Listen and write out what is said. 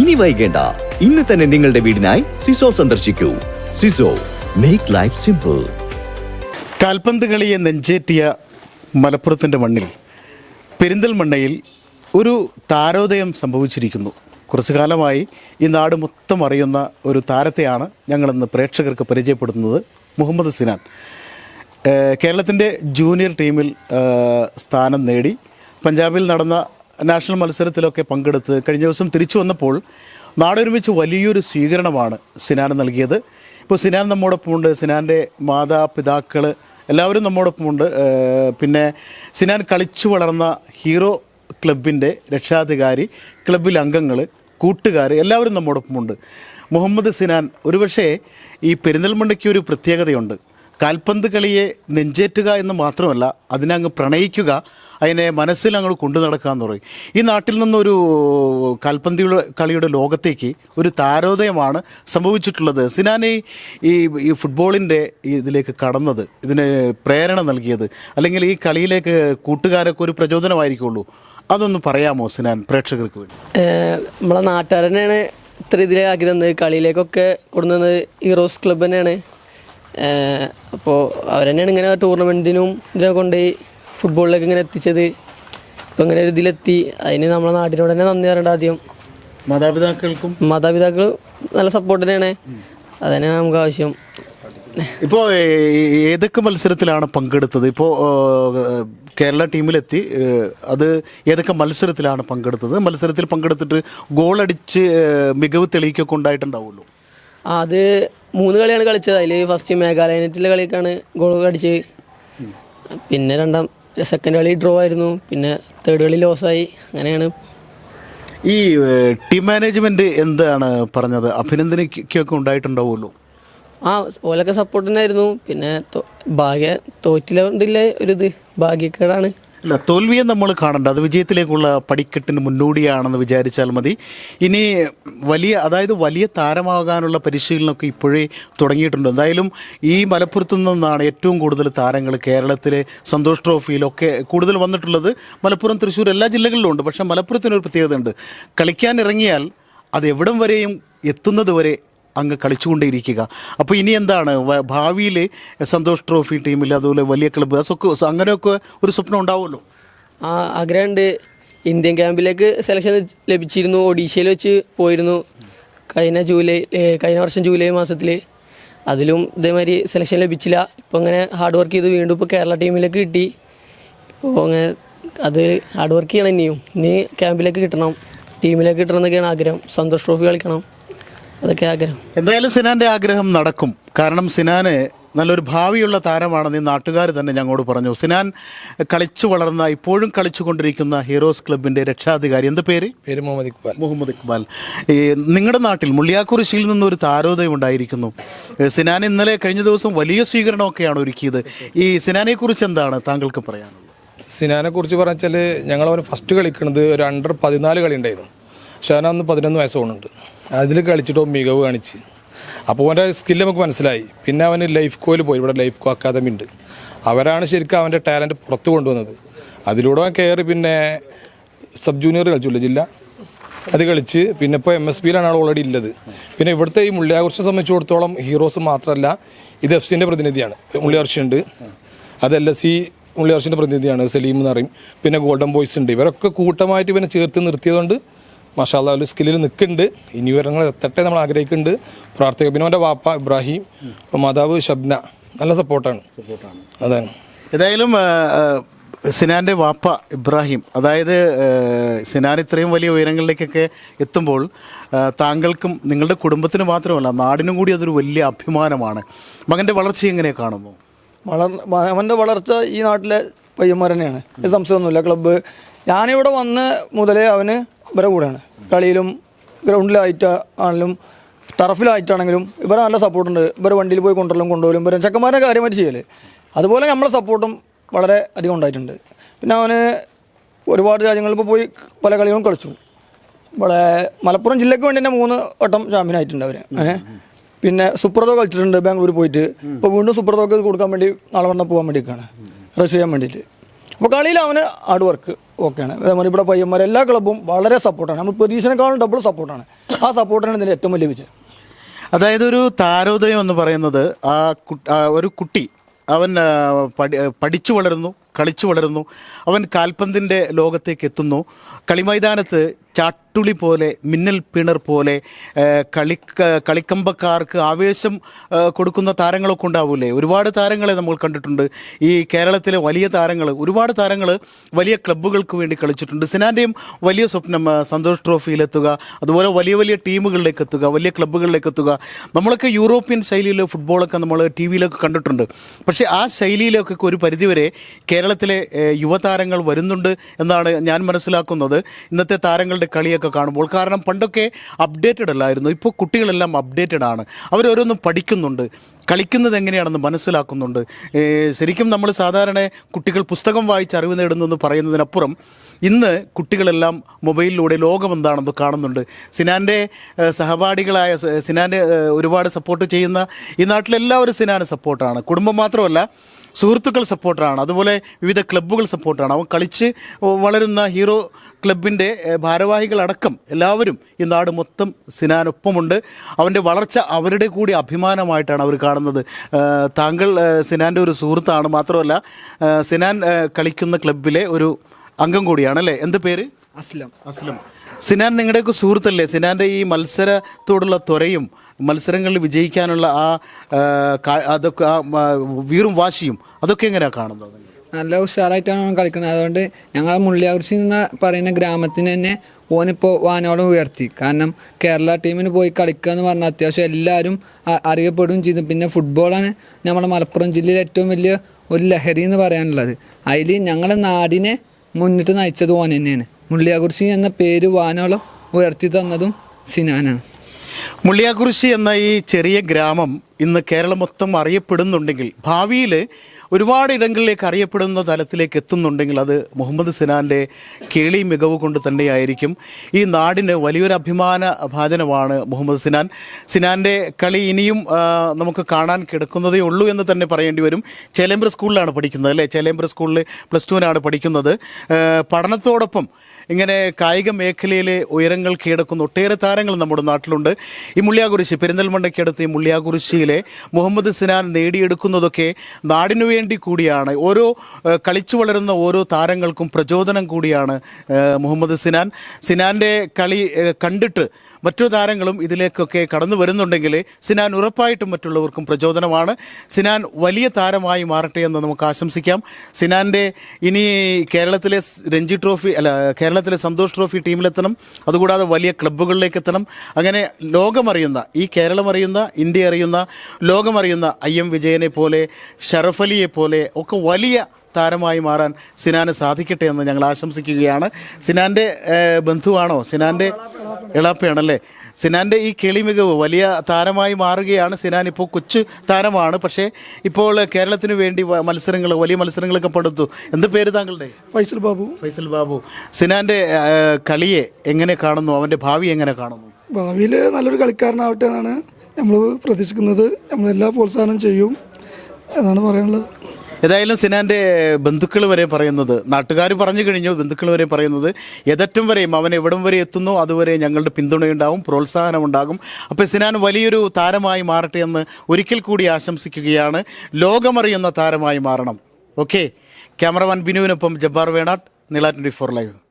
ഇനി വൈകേണ്ട. ഇന്ന് തന്നെ നിങ്ങളുടെ വീടിനായി സിസോ സന്ദർശിക്കൂ. സിസോ മേക്ക് ലൈഫ് സിമ്പിൾ കാൽപന്ത് കളിയെ നെഞ്ചേറ്റിയ മലപ്പുറത്തിന്റെ മണ്ണിൽ പെരിന്തൽമണ്ണയിൽ ഒരു താരോദയം സംഭവിച്ചിരിക്കുന്നു. കുറച്ചു കാലമായി ഈ നാട് മൊത്തം അറിയുന്ന ഒരു താരത്തെയാണ് ഞങ്ങളിന്ന് പ്രേക്ഷകർക്ക് പരിചയപ്പെടുത്തുന്നത് മുഹമ്മദ് സിനാൻ. കേരളത്തിന്റെ ജൂനിയർ ടീമിൽ സ്ഥാനം നേടി പഞ്ചാബിൽ നടന്ന നാഷണൽ മത്സരത്തിലൊക്കെ പങ്കെടുത്ത് കഴിഞ്ഞ ദിവസം തിരിച്ചു വന്നപ്പോൾ നാടൊരുമിച്ച് വലിയൊരു സ്വീകരണമാണ് സിനാൻ നൽകിയത്. ഇപ്പോൾ സിനാൻ നമ്മോടൊപ്പമുണ്ട്. സിനാന്റെ മാതാപിതാക്കൾ എല്ലാവരും നമ്മോടൊപ്പമുണ്ട്. പിന്നെ സിനാൻ കളിച്ചു വളർന്ന ഹീറോ ക്ലബിന്റെ രക്ഷാധികാരി ക്ലബിലെ അംഗങ്ങൾ കൂട്ടുകാർ എല്ലാവരും നമ്മോടൊപ്പമുണ്ട്. മുഹമ്മദ് സിനാൻ ഒരുപക്ഷേ ഈ പെരിന്തൽമണ്ണയ്ക്ക് ഒരു പ്രത്യേകതയുണ്ട്. കാൽപന്ത് കളിയെ നെഞ്ചേറ്റുക എന്ന് മാത്രമല്ല അതിനെ അങ്ങ് പ്രണയിക്കുക അതിനെ മനസ്സിൽ അങ്ങ് കൊണ്ടു നടക്കുക എന്ന് പറയും. ഈ നാട്ടിൽ നിന്നൊരു കാൽപന്ത് കളിയുടെ ലോകത്തേക്ക് ഒരു താരോദയമാണ് സംഭവിച്ചിട്ടുള്ളത്. സിനാനെ ഈ ഈ ഫുട്ബോളിന്റെ ഇതിലേക്ക് കടന്നത് ഇതിന് പ്രേരണ നൽകിയത് അല്ലെങ്കിൽ ഈ കളിയിലേക്ക് കൂട്ടുകാരൊക്കെ ഒരു പ്രചോദനമായിരിക്കുള്ളൂ. അതൊന്ന് പറയാമോ സിനാൻ പ്രേക്ഷകർക്ക് വേണ്ടി? നമ്മളെ നാട്ടുകാരനെയാണ് ഇത്ര ഇതിലാക്കി തന്നത്. കളിയിലേക്കൊക്കെ കൊണ്ടുവന്നത് ഹീറോസ് ക്ലബ് തന്നെയാണ്. അപ്പോൾ അവർ തന്നെയാണ് ഇങ്ങനെ ടൂർണമെന്റിനും ഇതിനെ കൊണ്ടുപോയി ഫുട്ബോളിലേക്ക് ഇങ്ങനെ എത്തിച്ചത്. ഇപ്പോൾ ഇങ്ങനെ ഒരു ഇതിലെത്തി. അതിന് നമ്മളെ നാട്ടിനോട് തന്നെ നന്ദി പറയേണ്ട ആദ്യം. മാതാപിതാക്കൾക്കും? മാതാപിതാക്കൾ നല്ല സപ്പോർട്ട് തന്നെയാണ്. അത് തന്നെയാണ് നമുക്ക് ആവശ്യം. ഇപ്പോൾ ഏതൊക്കെ മത്സരത്തിലാണ് പങ്കെടുത്തത്? ഇപ്പോൾ കേരള ടീമിലെത്തി. അത് ഏതൊക്കെ മത്സരത്തിലാണ് പങ്കെടുത്തത്? മത്സരത്തിൽ പങ്കെടുത്തിട്ട് ഗോളടിച്ച് മികവ് തെളിയിക്കൊക്കെ ഉണ്ടായിട്ടുണ്ടാവുമല്ലോ. അത് മൂന്ന് കളിയാണ് കളിച്ചത്. അതിൽ ഫസ്റ്റ് മേഘാലയനറ്റിലെ കളിയൊക്കെയാണ് കളിക്കാണ് ഗോൾ അടിച്ചത് പിന്നെ രണ്ടാം സെക്കൻഡ് കളി ഡ്രോ ആയിരുന്നു. പിന്നെ തേർഡ് കളി ലോസായി അങ്ങനെയാണ്. ഈ ടീം മാനേജ്മെന്റ് എന്താണ് പറഞ്ഞത്? അഭിനന്ദനയ്ക്കൊക്കെ ഉണ്ടായിട്ടുണ്ടാവുമല്ലോ? ആ ഓലൊക്കെ സപ്പോർട്ട് തന്നെയായിരുന്നു. പിന്നെ ഭാഗ്യ തോറ്റില്ല ഒരു ഇത്. ഭാഗ്യക്കേടാണ്. അല്ല തോൽവിയെ നമ്മൾ കാണണ്ട. അത് വിജയത്തിലേക്കുള്ള പടിക്കെട്ടിന് മുന്നോടിയാണെന്ന് വിചാരിച്ചാൽ മതി. ഇനി വലിയ അതായത് വലിയ താരമാകാനുള്ള പരിശീലനമൊക്കെ ഇപ്പോഴേ തുടങ്ങിയിട്ടുണ്ട്. എന്തായാലും ഈ മലപ്പുറത്തു നിന്നാണ് ഏറ്റവും കൂടുതൽ താരങ്ങൾ കേരളത്തിലെ സന്തോഷ് ട്രോഫിയിലൊക്കെ കൂടുതൽ വന്നിട്ടുള്ളത്. മലപ്പുറം തൃശ്ശൂർ എല്ലാ ജില്ലകളിലും ഉണ്ട്. പക്ഷേ മലപ്പുറത്തിനൊരു പ്രത്യേകത ഉണ്ട് കളിക്കാൻ ഇറങ്ങിയാൽ അത് എവിടം വരെയും എത്തുന്നത് വരെ അങ്ങ് കളിച്ചുകൊണ്ടേയിരിക്കുക. അപ്പോൾ ഇനി എന്താണ്? ഭാവിയിൽ സന്തോഷ് ട്രോഫി ടീമിൽ അതുപോലെ വലിയ ക്ലബ്ബ് അതൊക്കെ അങ്ങനെയൊക്കെ ഒരു സ്വപ്നം ഉണ്ടാവുമല്ലോ? ആ ആഗ്രഹമുണ്ട്. ഇന്ത്യൻ ക്യാമ്പിലേക്ക് സെലക്ഷൻ ലഭിച്ചിരുന്നു. ഒഡീഷയിൽ വെച്ച് പോയിരുന്നു. കഴിഞ്ഞ ജൂലൈ കഴിഞ്ഞ വർഷം ജൂലൈ മാസത്തിൽ അതിലും ഇതേമാതിരി സെലക്ഷൻ ലഭിച്ചില്ല. ഇപ്പോൾ അങ്ങനെ ഹാർഡ് വർക്ക് ചെയ്ത് വീണ്ടും ഇപ്പോൾ കേരള ടീമിലേക്ക് കിട്ടി. ഇപ്പോൾ അങ്ങനെ അത് ഹാർഡ് വർക്ക് ചെയ്യണം ഇനിയും. ഇനി ക്യാമ്പിലേക്ക് കിട്ടണം. ടീമിലേക്ക് കിട്ടണം എന്നൊക്കെയാണ് ആഗ്രഹം. സന്തോഷ് ട്രോഫി കളിക്കണം. അതൊക്കെ ആഗ്രഹം. എന്തായാലും സിനാന്റെ ആഗ്രഹം നടക്കും. കാരണം സിനാന് നല്ലൊരു ഭാവിയുള്ള താരമാണെന്ന് ഈ നാട്ടുകാർ തന്നെ ഞങ്ങളോട് പറഞ്ഞു. സിനാൻ കളിച്ചു വളർന്ന ഇപ്പോഴും കളിച്ചുകൊണ്ടിരിക്കുന്ന ഹീറോസ് ക്ലബിന്റെ രക്ഷാധികാരി. എന്ത് പേര്? പേര് മുഹമ്മദ് ഇക്ബാൽ. മുഹമ്മദ് ഇക്ബാൽ. ഈ നിങ്ങളുടെ നാട്ടിൽ മുള്ളിയാക്കുറിശിയിൽ നിന്നൊരു താരോദയം ഉണ്ടായിരിക്കുന്നു. സിനാൻ ഇന്നലെ കഴിഞ്ഞ ദിവസം വലിയ സ്വീകരണമൊക്കെയാണ് ഒരുക്കിയത്. ഈ സിനാനെ കുറിച്ച് എന്താണ് താങ്കൾക്ക് പറയാനുള്ളത്? സിനാനെ കുറിച്ച് പറഞ്ഞാൽ ഞങ്ങൾ അവന് ഫസ്റ്റ് കളിക്കുന്നത് ഒരു അണ്ടർ പതിനാല് കളി ഉണ്ടായിരുന്നു. അവൻ അന്ന് പതിനൊന്ന് വയസ്സ് പോകുന്നുണ്ട് അതിൽ കളിച്ചിട്ട് മികവ് കാണിച്ച്. അപ്പോൾ അവന്റെ സ്കില്ല് നമുക്ക് മനസ്സിലായി. പിന്നെ അവന് ലൈഫ് കോയിൽ പോയി. ഇവിടെ ലൈഫ് കോ അക്കാദമി ഉണ്ട്. അവരാണ് ശരിക്കും അവന്റെ ടാലന്റ് പുറത്ത് കൊണ്ടുവന്നത്. അതിലൂടെ കയറി പിന്നെ സബ് ജൂനിയർ കളിച്ചില്ല ജില്ല? അത് കളിച്ച് പിന്നെ ഇപ്പോൾ എം എസ് പിയിലാണ് ആൾ ഓൾറെഡി ഉള്ളത് പിന്നെ ഇവിടുത്തെ ഈ മുള്ളിയാകുറിച്ച് സംബന്ധിച്ചിടത്തോളം ഹീറോസ് മാത്രമല്ല ഇത് എഫ് സിന്റെ പ്രതിനിധിയാണ് മുള്ളിയാർച്ച ഉണ്ട്. അത് എൽ എസ് സി മുള്ളിയാർച്ചിന്റെ പ്രതിനിധിയാണ് സലീം എന്ന് പറയും. പിന്നെ ഗോൾഡൻ ബോയ്സ് ഉണ്ട്. ഇവരൊക്കെ കൂട്ടമായിട്ട് ഇവനെ ചേർത്ത് നിർത്തിയതുകൊണ്ട് മഷാല്ല ഒരു സ്കില്ലിൽ നിൽക്കുന്നുണ്ട്. ഇനി വിവരങ്ങൾ എത്തട്ടെ നമ്മൾ ആഗ്രഹിക്കുന്നുണ്ട്. പ്രാർത്ഥിക പിന്നെ അവന്റെ വാപ്പ ഇബ്രാഹിം മാതാവ് ഷബ്ന. നല്ല സപ്പോർട്ടാണ് അതാണ്. ഏതായാലും സിനാന്റെ വാപ്പ ഇബ്രാഹിം അതായത് സിനാൻ ഇത്രയും വലിയ ഉയരങ്ങളിലേക്കൊക്കെ എത്തുമ്പോൾ താങ്കൾക്കും നിങ്ങളുടെ കുടുംബത്തിന് മാത്രമല്ല നാടിനും കൂടി അതൊരു വലിയ അഭിമാനമാണ്. മകന്റെ വളർച്ച എങ്ങനെ കാണുന്നു? വളർ അവന്റെ വളർച്ച ഈ നാട്ടിലെ പയ്യന്മാർ തന്നെയാണ്. ഇത് സംശയമൊന്നുമില്ല. ക്ലബ്ബ്. ഞാനിവിടെ വന്ന് മുതലേ അവന് ഇവരെ കൂടെയാണ്. കളിയിലും ഗ്രൗണ്ടിലായിട്ട് ആണെങ്കിലും ടർഫിലായിട്ടാണെങ്കിലും ഇവരെ നല്ല സപ്പോർട്ടുണ്ട് ഇവരെ വണ്ടിയിൽ പോയി കൊണ്ടുവരലും കൊണ്ടുപോലും ഇവരെ ചെക്കന്മാരെ കാര്യമായിട്ട് ചെയ്യൽ. അതുപോലെ നമ്മളെ സപ്പോർട്ടും വളരെ അധികം ഉണ്ടായിട്ടുണ്ട്. പിന്നെ അവന് ഒരുപാട് രാജ്യങ്ങളിൽ ഇപ്പോൾ പോയി പല കളികളും കളിച്ചു. ഇവിടെ മലപ്പുറം ജില്ലയ്ക്ക് വേണ്ടി തന്നെ മൂന്ന് വട്ടം ചാമ്പ്യൻ ആയിട്ടുണ്ട് അവർ പിന്നെ സുപ്രതോ കളിച്ചിട്ടുണ്ട് ബാംഗ്ലൂർ പോയിട്ട്. ഇപ്പോൾ വീണ്ടും സുപ്രതോക്ക് കൊടുക്കാൻ വേണ്ടി നാളെ വന്നാൽ പോകാൻ വേണ്ടിയൊക്കെയാണ്. റെസ്റ്റ് ചെയ്യാൻ വേണ്ടിയിട്ട്. അപ്പോൾ കളിയിൽ അവന് ഹാർഡ് വർക്ക് ഓക്കെയാണ് അതേമാതിരി ഇവിടെ പയ്യന്മാർ എല്ലാ ക്ലബ്ബും വളരെ സപ്പോർട്ടാണ് നമ്മൾ പ്രതീക്ഷനേക്കാളും ഡബിൾ സപ്പോർട്ടാണ് ആ സപ്പോർട്ടാണ് ഇതിന്റെ ഏറ്റവും വലിയ വിജയം. അതായത് ഒരു താരോദയം എന്ന് പറയുന്നത് ആ ഒരു കുട്ടി അവൻ പഠി പഠിച്ചു വളരുന്നു കളിച്ചു വളരുന്നു. അവൻ കാൽപന്തിന്റെ ലോകത്തേക്ക് എത്തുന്നു. കളിമൈതാനത്ത് ചാട്ടുളി പോലെ മിന്നൽ പിണർ പോലെ കളി കളിക്ക കളിക്കമ്പക്കാർക്ക് ആവേശം കൊടുക്കുന്ന താരങ്ങളൊക്കെ ഉണ്ടാവില്ലേ ഒരുപാട് താരങ്ങളെ നമ്മൾ കണ്ടിട്ടുണ്ട്. ഈ കേരളത്തിലെ വലിയ താരങ്ങൾ ഒരുപാട് താരങ്ങൾ വലിയ ക്ലബ്ബുകൾക്ക് വേണ്ടി കളിച്ചിട്ടുണ്ട്. സിനാന്റെയും വലിയ സ്വപ്നം സന്തോഷ് ട്രോഫിയിലെത്തുക അതുപോലെ വലിയ വലിയ ടീമുകളിലേക്ക് എത്തുക വലിയ ക്ലബ്ബുകളിലേക്ക് എത്തുക നമ്മളൊക്കെ യൂറോപ്യൻ ശൈലിയിൽ ഫുട്ബോളൊക്കെ നമ്മൾ ടി വിയിലൊക്കെ കണ്ടിട്ടുണ്ട്. പക്ഷേ ആ ശൈലിയിലൊക്കെ ഒരു പരിധിവരെ കേരളത്തിലെ യുവതാരങ്ങൾ വരുന്നുണ്ട് എന്നാണ് ഞാൻ മനസ്സിലാക്കുന്നത്. ഇന്നത്തെ താരങ്ങളുടെ കളിയൊക്കെ കാണുമ്പോൾ. കാരണം പണ്ടൊക്കെ അപ്ഡേറ്റഡ് അല്ലായിരുന്നു. ഇപ്പോൾ കുട്ടികളെല്ലാം അപ്ഡേറ്റഡ് ആണ്. അവരോരോന്നും പഠിക്കുന്നുണ്ട്. കളിക്കുന്നത് എങ്ങനെയാണെന്ന് മനസ്സിലാക്കുന്നുണ്ട്. ശരിക്കും നമ്മൾ സാധാരണ കുട്ടികൾ പുസ്തകം വായിച്ച് അറിവ് നേടുന്നു എന്ന് പറയുന്നതിനപ്പുറം ഇന്ന് കുട്ടികളെല്ലാം മൊബൈലിലൂടെ ലോകം എന്താണെന്ന് കാണുന്നുണ്ട്. സിനാന്റെ സഹപാഠികളായ സിനാന്റെ ഒരുപാട് സപ്പോർട്ട് ചെയ്യുന്ന ഈ നാട്ടിലെല്ലാവരും സിനാന് സപ്പോർട്ടാണ് കുടുംബം മാത്രമല്ല സുഹൃത്തുക്കൾ സപ്പോർട്ടറാണ് അതുപോലെ വിവിധ ക്ലബ്ബുകൾ സപ്പോർട്ടറാണ് അവൻ കളിച്ച് വളരുന്ന ഹീറോ ക്ലബിന്റെ ഭാരവാഹികളടക്കം എല്ലാവരും ഈ നാട് മൊത്തം സിനാനൊപ്പമുണ്ട്. അവന്റെ വളർച്ച അവരുടെ കൂടി അഭിമാനമായിട്ടാണ് അവർ കാണുന്നത്. താങ്കൾ സിനാന്റെ ഒരു സുഹൃത്താണ്. മാത്രമല്ല സിനാൻ കളിക്കുന്ന ക്ലബിലെ ഒരു അംഗം കൂടിയാണ് അല്ലേ? എന്ത് പേര്? അസ്ലം. അസ്ലം. സിനാൻ നിങ്ങളുടെയൊക്കെ സുഹൃത്തല്ലേ? സിനാന്റെ ഈ മത്സരത്തോടുള്ള ത്വരയും മത്സരങ്ങളിൽ വിജയിക്കാനുള്ള ആ അതൊക്കെ ആ വീറും വാശിയും അതൊക്കെ എങ്ങനെയാണ് കാണുന്നത്? നല്ല ഉഷാറായിട്ടാണ് അവൻ കളിക്കുന്നത്. അതുകൊണ്ട് ഞങ്ങളെ മുള്ളിയാകുറിശി എന്ന് പറയുന്ന ഗ്രാമത്തിന് തന്നെ ഓനിപ്പോൾ വാനോളം ഉയർത്തി. കാരണം കേരള ടീമിന് പോയി കളിക്കുക എന്ന് പറഞ്ഞാൽ അത്യാവശ്യം എല്ലാവരും അറിയപ്പെടുകയും ചെയ്തു. പിന്നെ ഫുട്ബോളാണ് നമ്മുടെ മലപ്പുറം ജില്ലയിലെ ഏറ്റവും വലിയ ഒരു ലഹരി എന്ന് പറയാനുള്ളത്. അതിൽ ഞങ്ങളെ നാടിനെ മുന്നിട്ട് നയിച്ചത് ഓൻ തന്നെയാണ്. മുള്ളിയാകുറിശി എന്ന പേര് വാനോളം ഉയർത്തി തന്നതും സിനാനാണ്. മുള്ളിയാകുറിശി എന്ന ഈ ചെറിയ ഗ്രാമം ഇന്ന് കേരളം മൊത്തം അറിയപ്പെടുന്നുണ്ടെങ്കിൽ ഭാവിയിൽ ഒരുപാട് ഇടങ്ങളിലേക്ക് അറിയപ്പെടുന്ന തലത്തിലേക്ക് എത്തുന്നുണ്ടെങ്കിൽ അത് മുഹമ്മദ് സിനാന്റെ കേളി മികവ് കൊണ്ട് തന്നെയായിരിക്കും. ഈ നാടിന് വലിയൊരു അഭിമാന ഭാചനമാണ് മുഹമ്മദ് സിനാൻ. സിനാന്റെ കളി ഇനിയും നമുക്ക് കാണാൻ കിടക്കുന്നതേ ഉള്ളൂ എന്ന് തന്നെ പറയേണ്ടി വരും. ചേലേമ്പ്ര സ്കൂളിലാണ് പഠിക്കുന്നത് അല്ലേ? ചേലേമ്പ്ര സ്കൂളിൽ പ്ലസ് ടുവിനാണ് പഠിക്കുന്നത്. പഠനത്തോടൊപ്പം ഇങ്ങനെ കായിക മേഖലയിലെ ഉയരങ്ങൾ കീഴടക്കുന്ന ഒട്ടേറെ താരങ്ങൾ നമ്മുടെ നാട്ടിലുണ്ട്. ഈ മുള്ളിയാകുറിശി പെരിന്തൽമണ്ണയ്ക്കടുത്ത് ഈ മുള്ളിയാകുറിശിയിലെ മുഹമ്മദ് സിനാൻ നേടിയെടുക്കുന്നതൊക്കെ നാടിനു വേണ്ടി കൂടിയാണ്. ഓരോ കളിച്ചു വളരുന്ന ഓരോ താരങ്ങൾക്കും പ്രചോദനം കൂടിയാണ് മുഹമ്മദ് സിനാൻ. സിനാന്റെ കളി കണ്ടിട്ട് മറ്റു താരങ്ങളും ഇതിലേക്കൊക്കെ കടന്നു വരുന്നുണ്ടെങ്കിൽ സിനാൻ ഉറപ്പായിട്ടും മറ്റുള്ളവർക്കും പ്രചോദനമാണ്. സിനാൻ വലിയ താരമായി മാറട്ടെ എന്ന് നമുക്ക് ആശംസിക്കാം. സിനാന്റെ ഇനി കേരളത്തിലെ രഞ്ജി ട്രോഫി അല്ല കേരളത്തിലെ സന്തോഷ് ട്രോഫി ടീമിലെത്തണം. അതുകൂടാതെ വലിയ ക്ലബ്ബുകളിലേക്ക് എത്തണം അങ്ങനെ ലോകമറിയുന്ന ഈ കേരളം അറിയുന്ന ഇന്ത്യ അറിയുന്ന ലോകമറിയുന്ന ഐ എം വിജയനെ പോലെ ഷറഫലിയെ അലിയെ പോലെ ഒക്കെ വലിയ താരമായി മാറാൻ സിനാന് സാധിക്കട്ടെ എന്ന് ഞങ്ങൾ ആശംസിക്കുകയാണ്. സിനാന്റെ ബന്ധുവാണോ? സിനാന്റെ എളാപ്പയാണല്ലേ സിനാന്റെ ഈ കിളി മികവ് വലിയ താരമായി മാറുകയാണ്. സിനാൻ ഇപ്പോൾ കൊച്ചു താരമാണ്. പക്ഷേ ഇപ്പോൾ കേരളത്തിന് വേണ്ടി മത്സരങ്ങൾ വലിയ മത്സരങ്ങളൊക്കെ പടുത്തു. എന്ത് പേര് താങ്കളുടെ? ഫൈസൽ ബാബു. ഫൈസൽ ബാബു. സിനാന്റെ കളിയെ എങ്ങനെ കാണുന്നു? അവന്റെ ഭാവി എങ്ങനെ കാണുന്നു? ഭാവിയിൽ നല്ലൊരു കളിക്കാരനാവട്ടെ എന്നാണ് നമ്മൾ പ്രതീക്ഷിക്കുന്നത് നമ്മളെല്ലാ പ്രോത്സാഹനം ചെയ്യും എന്നാണ് പറയാനുള്ളത്. ഏതായാലും സിനാന്റെ ബന്ധുക്കൾ വരെ പറയുന്നത് നാട്ടുകാർ പറഞ്ഞു കഴിഞ്ഞു ബന്ധുക്കൾ വരെ പറയുന്നത് എതറ്റം വരെയും അവൻ എവിടം വരെ എത്തുന്നു അതുവരെ ഞങ്ങളുടെ പിന്തുണയുണ്ടാവും പ്രോത്സാഹനം ഉണ്ടാകും അപ്പോൾ സിനാൻ വലിയൊരു താരമായി മാറട്ടെ എന്ന് ഒരിക്കൽ കൂടി ആശംസിക്കുകയാണ്. ലോകമറിയുന്ന താരമായി മാറണം. ഓക്കെ. ക്യാമറമാൻ ബിനുവിനൊപ്പം ജബ്ബാർ വേണാട്ട് നീള ട്വന്റി ഫോർ ലൈവ്.